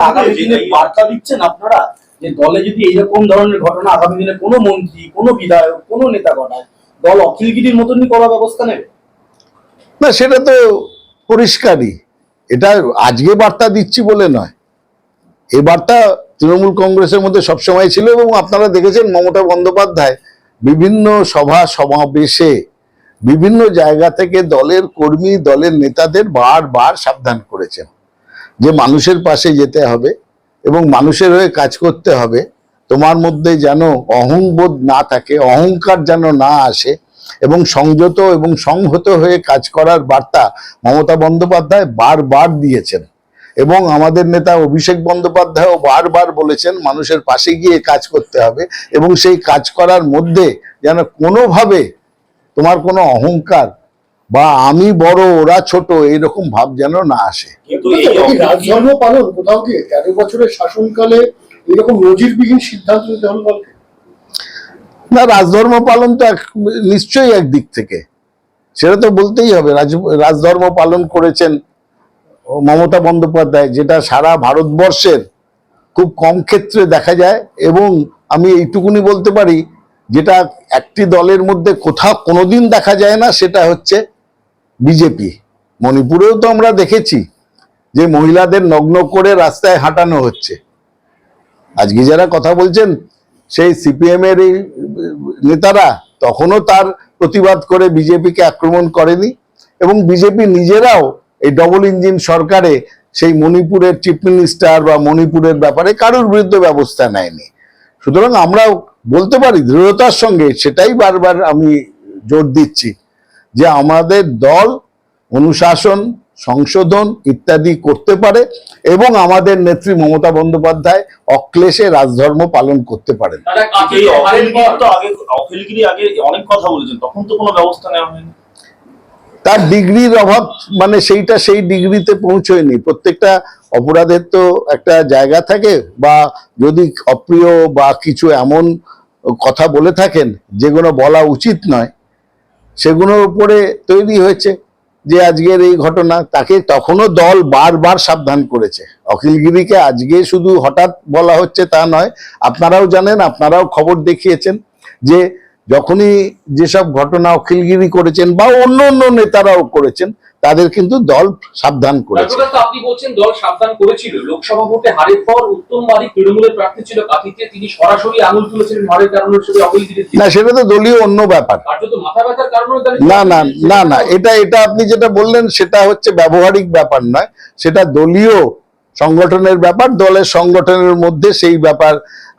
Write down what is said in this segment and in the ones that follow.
আগামী দিনে বার্তা দিচ্ছেন আপনারা যে দলে যদি এইরকম ধরনের ঘটনা আগামী দিনে কোনো মন্ত্রী কোনো বিধায়ক কোনো নেতা ঘটায় দল অখিলগিরির মতনই করা ব্যবস্থা নেবে? না সেটা তো পরিষ্কারই। এটা আজকে বার্তা দিচ্ছি বলে নয়। এই বার্তা তৃণমূল কংগ্রেসের মধ্যে সবসময় ছিল এবং আপনারা দেখেছেন মমতা বন্দ্যোপাধ্যায় বিভিন্ন সভা সমাবেশে বিভিন্ন জায়গা থেকে দলের কর্মী দলের নেতাদের বারবার সাবধান করেছেন। যে মানুষের পাশে যেতে হবে এবং মানুষের হয়ে কাজ করতে হবে, তোমার মধ্যে যেন অহংবোধ না থাকে, অহংকার যেন না আসে এবং সংযত এবং সংহত হয়ে কাজ করার বার্তা মমতা বন্দ্যোপাধ্যায় বারবার দিয়েছেন। এবং আমাদের নেতা অভিষেক বন্দ্যোপাধ্যায়ও বারবার বলেছেন মানুষের পাশে গিয়ে কাজ করতে হবে এবং সেই কাজ করার মধ্যে যেন কোনোভাবে তোমার কোনো অহংকার বা আমি বড় ওরা ছোট এরকম ভাব যেন না আসে। রাজধর্ম পালন কোথাও কি তেরো বছরের শাসনকালে এরকম নজিরবিহীন সিদ্ধান্ত নিতে হলো না রাজধর্ম পালন তো এক নিশ্চয়ই একদিক থেকে। সেটা তো বলতেই হবে রাজ রাজধর্ম পালন করেছেন মমতা বন্দ্যোপাধ্যায় যেটা সারা ভারতবর্ষের খুব কম ক্ষেত্রে দেখা যায় এবং আমি এইটুকুনি বলতে পারি যেটা একটি দলের মধ্যে কোথাও কোনোদিন দেখা যায় না সেটা হচ্ছে বিজেপি। মণিপুরেও তো আমরা দেখেছি যে মহিলাদের নগ্ন করে রাস্তায় হাঁটানো হচ্ছে। আজকে যারা কথা বলছেন, সেই সিপিএম এর নেতারা তখনও তার প্রতিবাদ করে বিজেপিকে আক্রমণ করেনি এবং বিজেপি নিজেরাও এই ডবল ইঞ্জিন সরকারে সেই মণিপুরের চিফ মিনিস্টার বা মণিপুরের ব্যাপারে কারোর বিরুদ্ধে ব্যবস্থা নেয়নি। সুতরাং আমরা বলতে পারি দৃঢ়তার সঙ্গে, সেটাই বারবার আমি জোর দিচ্ছি। যে আমাদের দল অনুশাসন সংশোধন ইত্যাদি করতে পারে এবং আমাদের নেত্রী মমতা বন্দ্যোপাধ্যায় অক্লেশে রাজধর্ম পালন করতে পারেন। তারা কিন্তু এই কাকে অখিলগিরি তো আগে অখিলগিরি আগে অনেক কথা বলেছেন তখন তো কোনো ব্যবস্থা নেওয়া হয়নি। তার ডিগ্রির অভাব মানে সেইটা সেই ডিগ্রিতে পৌঁছয়নি। প্রত্যেকটা অপরাধের তো একটা জায়গা থাকে বা যদি অপ্রিয় বা কিছু এমন কথা বলে থাকেন যেগুলো বলা উচিত নয় সেগুলোর উপরে তৈরি হয়েছে যে আজকের এই ঘটনা, তাকে তখনও দল বারবার সাবধান করেছে। অখিলগিরিকে আজকে শুধু হঠাৎ বলা হচ্ছে তা নয়, আপনারাও জানেন, আপনারাও খবর দেখিয়েছেন যে যখনই যেসব ঘটনা অখিলগিরি করেছেন বা অন্য অন্য নেতারাও করেছেন তাদের কিন্তু দল সাবধান করেছে। আপনি বলছেন দল সাবধান করেছিল। লোকসভা ভোটে হারের পর উত্তম বাড়ি তৃণমূলের প্রার্থী ছিল কাঁথিতে। তিনি সরাসরি আঙুল তুলেছিলেন হারের কারণের সাথে অখিলগিরির না সেটা তো দলীয় অন্য ব্যাপার। মাথা ব্যথার কারণে না না না না এটা এটা আপনি যেটা বললেন সেটা হচ্ছে ব্যবহারিক ব্যাপার নয়। সেটা দলীয় সংগঠনের ব্যাপার দলের সংগঠনের মধ্যে সেই ব্যাপার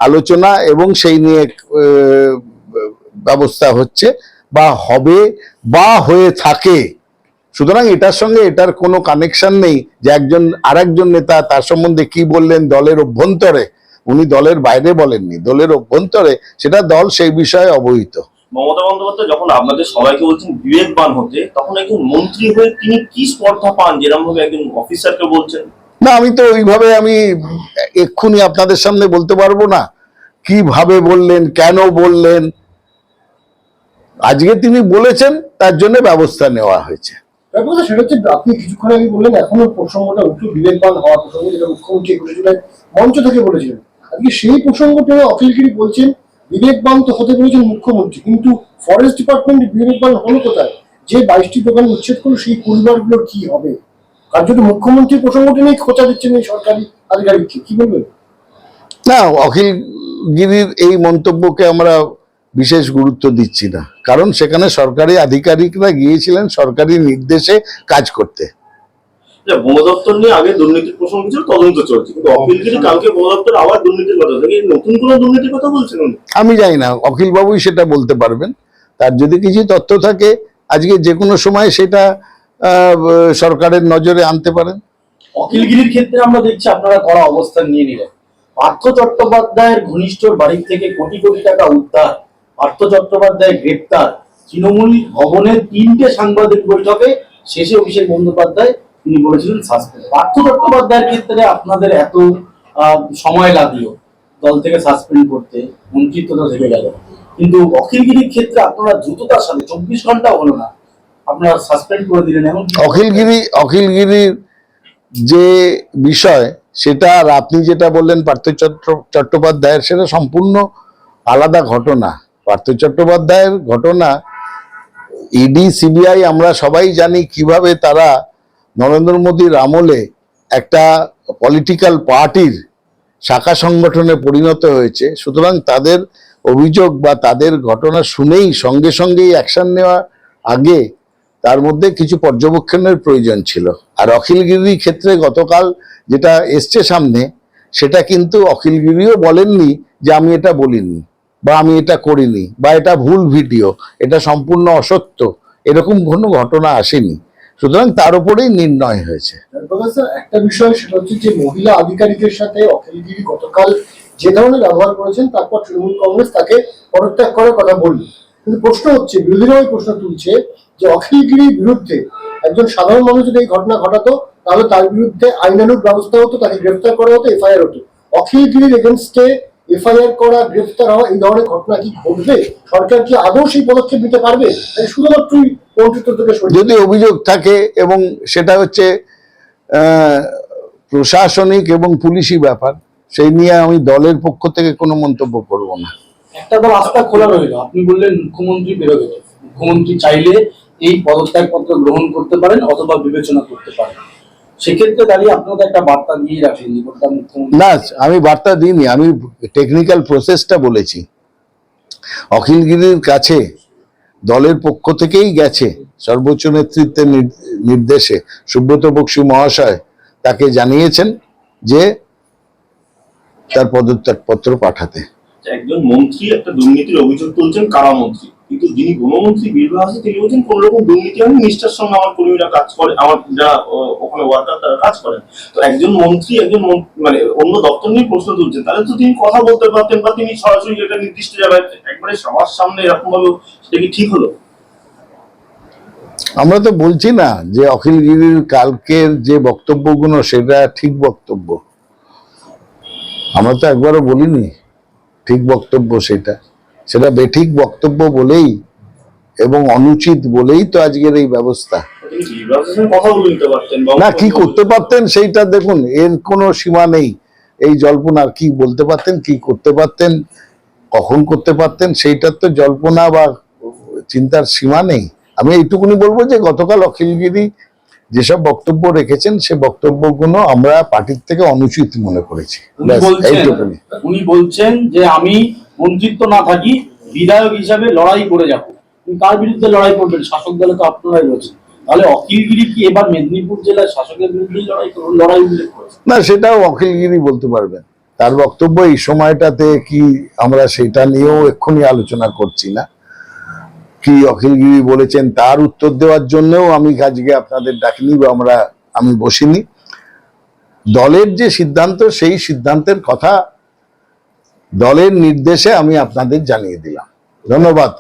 আলোচনা এবং সেই নিয়ে ব্যবস্থা হচ্ছে বা হবে বা হয়ে থাকে। সুতরাং এটার সঙ্গে এটার কোনো কানেকশন নেই যে একজন আরেকজন নেতা তার সম্বন্ধে কি বললেন দলের অভ্যন্তরে। উনি দলের বাইরে বলেননি দলের অভ্যন্তরে সেটা দল সেই বিষয়ে অবহিত। মমতা বন্দ্যোপাধ্যায় যখন আপনাদের সবাইকে বলছেন বিবেকবান হতে তখন একজন মন্ত্রী হয়ে তিনি কি স্পর্ধা পান যেরকম ভাবে একজন অফিসারকে বলছেন? না আমি তো ওইভাবে আমি এক্ষুনি আপনাদের সামনে বলতে পারব না। কীভাবে বললেন কেন বললেন? আজকে তিনি বলেছেন তার জন্য ব্যবস্থা নেওয়া হয়েছে। ব্যাপার সেটা হচ্ছে আপনি কিছুক্ষণ আগে বললেন, এখনও প্রসঙ্গটা উঠল বিবেকবান হওয়ার প্রসঙ্গ যেটা মুখ্যমন্ত্রী জুলাই মঞ্চ থেকে বলেছিলেন। আজকে সেই প্রসঙ্গটা অখিলগিরি বলছেন বিবেকবান তো হতে বলেছেন মুখ্যমন্ত্রী, কিন্তু ফরেস্ট ডিপার্টমেন্ট বিবেকবান হলো কোথায়? যে বাইশটি দোকান উচ্ছেদ করল, সেই পরিবারগুলোর কি হবে? কার্যত মুখ্যমন্ত্রীর প্রসঙ্গটা নিয়ে খোঁচা দিচ্ছেন এই সরকারি আধিকারিককে, কি বলবেন? না অখিল গিরির এই মন্তব্যকে আমরা বিশেষ গুরুত্ব দিচ্ছি না। কারণ সেখানে সরকারি আধিকারিকরা গিয়েছিলেন সরকারি নির্দেশে কাজ করতে। যে নিয়ে আগে দুর্নীতির প্রসঙ্গ ছিল তদন্ত চলছে। কিন্তু অখিলগিরি কালকে বন আবার দুর্নীতির কথা নতুন কোনো দুর্নীতির কথা বলছেন আমি জানি না অখিল বাবুই সেটা বলতে পারবেন। তার যদি কিছু তথ্য থাকে আজকে যে কোনো সময় সেটা আহ, সরকারের নজরে আনতে পারেন। অখিলগিরির ক্ষেত্রে আমরা দেখছি আপনারা কড়া অবস্থান নিয়ে নিলেন। পার্থ চট্টোপাধ্যায়ের ঘনিষ্ঠ বাড়ি থেকে কোটি কোটি টাকা উদ্ধার। পার্থ চট্টোপাধ্যায় গ্রেপ্তার। তৃণমূল ভবনের তিনটে সাংবাদিক বৈঠকে শেষে অভিষেক বন্দ্যোপাধ্যায় তিনি বলেছিলেন, সাসপেন্ড। পার্থ চট্টোপাধ্যায়ের ক্ষেত্রে আপনাদের এত সময় লাগল দল থেকে সাসপেন্ড করতে। মন্ত্রিত্বটা থেকে গেল। কিন্তু অখিলগিরির ক্ষেত্রে আপনারা দ্রুততার সাথে, চব্বিশ ঘণ্টা হলো না, আপনারা সাসপেন্ড করে দিলেন। এমন অখিলগিরি, অখিলগিরির যে বিষয়, সেটা আর আপনি যেটা বললেন, পার্থ চট্ট- চট্টোপাধ্যায়ের, সেটা সম্পূর্ণ আলাদা ঘটনা। পার্থ চট্টোপাধ্যায়ের ঘটনা ইডি সিবিআই আমরা সবাই জানি কীভাবে তারা নরেন্দ্র মোদীর আমলে একটা পলিটিক্যাল পার্টির শাখা সংগঠনে পরিণত হয়েছে। সুতরাং তাদের অভিযোগ বা তাদের ঘটনা শুনেই, সঙ্গে সঙ্গেই অ্যাকশন নেওয়া আগে তার মধ্যে কিছু পর্যবেক্ষণের প্রয়োজন ছিল। আর অখিলগিরির ক্ষেত্রে গতকাল যেটা এসছে সামনে, সেটা কিন্তু অখিলগিরিও বলেননি যে আমি এটা বলিনি। বা আমি এটা করিনি, বা এটা ভুল ভিডিও, এটা সম্পূর্ণ অসত্য, এরকম কোনো ঘটনা আসেনি। সুতরাং তার উপরেই নির্ণয় হয়েছে। একটা বিষয়, সেটা হচ্ছে যে মহিলা আধিকারিকের সাথে অখিলগিরি গতকাল যে ধরনের ব্যবহার করেছেন, তারপর তৃণমূল কংগ্রেস তাকে পদত্যাগ করার কথা বলল। কিন্তু প্রশ্ন হচ্ছে বিরোধীরা ওই প্রশ্ন তুলছে যে অখিলগিরির বিরুদ্ধে একজন সাধারণ মানুষ যদি এই ঘটনা ঘটাতো, তাহলে তার বিরুদ্ধে আইনানুগ ব্যবস্থা হতো, তাকে গ্রেফতার করা হতো, এফআইআর হতো। অখিলগিরির এগেনস্টে এফআইআর করা গ্রেফতার হওয়া এই ধরনের ঘটনা কি ঘটবে? সরকার কি আদৌ সেই পদক্ষেপ নিতে পারবে? শুধুমাত্রই সরিয়ে যদি অভিযোগ থাকে এবং সেটা হচ্ছে আহ, প্রশাসনিক এবং পুলিশি ব্যাপার সেই নিয়ে আমি দলের পক্ষ থেকে কোনো মন্তব্য করব না। একটা তো রাস্তা খোলা রইল। আপনি বললেন মুখ্যমন্ত্রী বেরোবে। মুখ্যমন্ত্রী চাইলে এই পদত্যাগ পত্র গ্রহণ করতে পারেন অথবা বিবেচনা করতে পারেন। সেক্ষেত্রে দাঁড়িয়ে আপনাদের একটা বার্তা দিয়ে রাখেন না আমি বার্তা দিইনি আমি টেকনিক্যাল প্রসেসটা বলেছি। অখিলগিরির কাছে দলের পক্ষ থেকেই গেছে সর্বোচ্চ নেতৃত্বের নির্দেশে। সুব্রত বক্সী মহাশয় তাকে জানিয়েছেন যে তার পদত্যাগ পত্র পাঠাতে। একজন মন্ত্রী একটা দুর্নীতির অভিযোগ তুলছেন কারামন্ত্রী কিন্তু যিনি গণমন্ত্রী বীরভূম হাসে, তিনি বলছেন কোন রকম দুর্নীতি হয়নি নিষ্ঠার সঙ্গে আমার কর্মীরা কাজ করে, আমার যারা ওখানে ওয়ার্কার তারা কাজ করেন। তো একজন মন্ত্রী, একজন মানে অন্য দপ্তর নিয়ে প্রশ্ন তুলছেন। তাহলে তো তিনি কথা বলতে পারতেন বা তিনি সরাসরি একটা নির্দিষ্ট জায়গায় একবারে সবার সামনে এরকম ভাবে সেটা কি ঠিক হলো? আমরা তো বলছি না যে অখিলগিরির কালকের যে বক্তব্যগুলো, সেটা ঠিক বক্তব্য। আমরা তো একবারও বলিনি ঠিক বক্তব্য সেটা। সেটা বেঠিক বক্তব্য বলেই এবং অনুচিত বলেই তো আজকের এই ব্যবস্থা। না কি করতে পারতেন সেইটা দেখুন এর কোনো সীমা নেই। এই জল্পনার কি বলতে পারতেন কি করতে পারতেন কখন করতে পারতেন সেইটার তো জল্পনা বা চিন্তার সীমা নেই। আমি এইটুকুনি বলব যে গতকাল অখিলগিরি যেসব বক্তব্য রেখেছেন সে বক্তব্যগুলো আমরা পার্টির থেকে অনুচিত মনে করেছি। উনি বলছেন যে আমি মন্ত্রিত্ব না থাকি, বিধায়ক হিসাবে লড়াই করে যাব। কার বিরুদ্ধে লড়াই করবেন শাসক দলে তো আপনারাই রয়েছেন। তাহলে অখিলগিরি কি এবার মেদিনীপুর জেলার শাসকের বিরুদ্ধে লড়াই লড়াই উল্লেখ না, সেটাও অখিলগিরি বলতে পারবেন। তার বক্তব্য, এই সময়টাতে কি আমরা সেটা নিয়েও এক্ষুনি আলোচনা করছি না। কি অখিলগিরি বলেছেন তার উত্তর দেওয়ার জন্যও আমি আজকে আপনাদের ডাকিনি বা আমরা, আমি বসিনি। দলের যে সিদ্ধান্ত, সেই সিদ্ধান্তের কথা দলের নির্দেশে আমি আপনাদের জানিয়ে দিলাম। ধন্যবাদ।